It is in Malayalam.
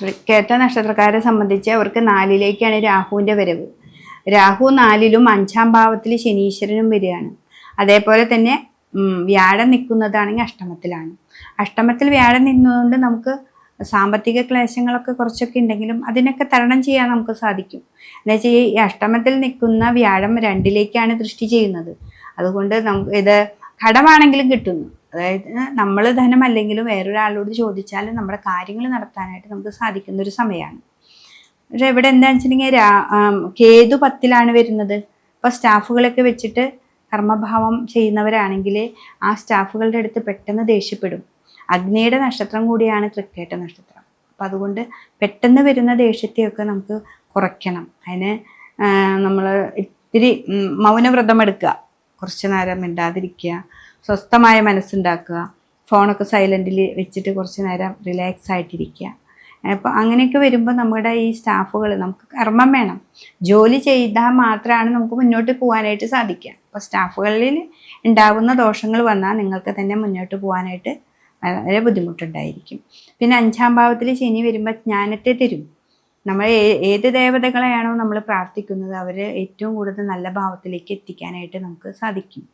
തൃക്കേറ്റ നക്ഷത്രക്കാരെ സംബന്ധിച്ച് അവർക്ക് നാലിലേക്കാണ് രാഹുവിന്റെ വരവ്. രാഹു നാലിലും അഞ്ചാം ഭാവത്തിൽ ശനീശ്വരനും വരികയാണ്. അതേപോലെ തന്നെ വ്യാഴം നിൽക്കുന്നതാണെങ്കിൽ അഷ്ടമത്തിലാണ്. അഷ്ടമത്തിൽ വ്യാഴം നിന്നതുകൊണ്ട് നമുക്ക് സാമ്പത്തിക ക്ലേശങ്ങളൊക്കെ കുറച്ചൊക്കെ ഉണ്ടെങ്കിലും അതിനൊക്കെ തരണം ചെയ്യാൻ നമുക്ക് സാധിക്കും. എന്ന് വെച്ചാൽ ഈ അഷ്ടമത്തിൽ നിൽക്കുന്ന വ്യാഴം രണ്ടിലേക്കാണ് ദൃഷ്ടി ചെയ്യുന്നത്. അതുകൊണ്ട് നമുക്ക് ഇത് കടമാണെങ്കിലും കിട്ടുന്നു. അതായത് നമ്മൾ ധനം അല്ലെങ്കിലും വേറൊരാളോട് ചോദിച്ചാൽ നമ്മുടെ കാര്യങ്ങൾ നടത്താനായിട്ട് നമുക്ക് സാധിക്കുന്ന ഒരു സമയമാണ് പക്ഷെ ഇവിടെ എന്താണെന്ന് വെച്ചിട്ടുണ്ടെങ്കിൽ കേതു പത്തിലാണ് വരുന്നത്. അപ്പോൾ സ്റ്റാഫുകളൊക്കെ വെച്ചിട്ട് കർമ്മഭാവം ചെയ്യുന്നവരാണെങ്കിൽ ആ സ്റ്റാഫുകളുടെ അടുത്ത് പെട്ടെന്ന് ദേഷ്യപ്പെടും. അഗ്നിയുടെ നക്ഷത്രം കൂടിയാണ് തൃക്കേട്ട നക്ഷത്രം. അപ്പം അതുകൊണ്ട് പെട്ടെന്ന് വരുന്ന ദേഷ്യത്തെയൊക്കെ നമുക്ക് കുറയ്ക്കണം. അതിന് നമ്മൾ ഇത്തിരി മൗനവ്രതം എടുക്കുക. കുറച്ച് നേരം മിണ്ടാതിരിക്കുക. സ്വസ്ഥമായ മനസ്സുണ്ടാക്കുക. ഫോണൊക്കെ സൈലന്റിൽ വെച്ചിട്ട് കുറച്ച് നേരം റിലാക്സ് ആയിട്ടിരിക്കുക. അപ്പോൾ അങ്ങനെയൊക്കെ വരുമ്പോൾ നമ്മുടെ ഈ സ്റ്റാഫുകൾ നമുക്ക് കർമ്മം വേണം. ജോലി ചെയ്താൽ മാത്രമാണ് നമുക്ക് മുന്നോട്ട് പോകാനായിട്ട് സാധിക്കുക. അപ്പോൾ സ്റ്റാഫുകളിൽ ഉണ്ടാകുന്ന ദോഷങ്ങൾ വന്നാൽ നിങ്ങൾക്ക് തന്നെ മുന്നോട്ട് പോകാനായിട്ട് വളരെ ബുദ്ധിമുട്ടുണ്ടായിരിക്കും. പിന്നെ അഞ്ചാം ഭാവത്തിൽ ശനി വരുമ്പോൾ ജ്ഞാനത്തെ തരും. നമ്മൾ ഏത് ദേവതകളെയാണോ നമ്മൾ പ്രാർത്ഥിക്കുന്നത് അവർ ഏറ്റവും കൂടുതൽ നല്ല ഭാവത്തിലേക്ക് എത്തിക്കാനായിട്ട് നമുക്ക് സാധിക്കും.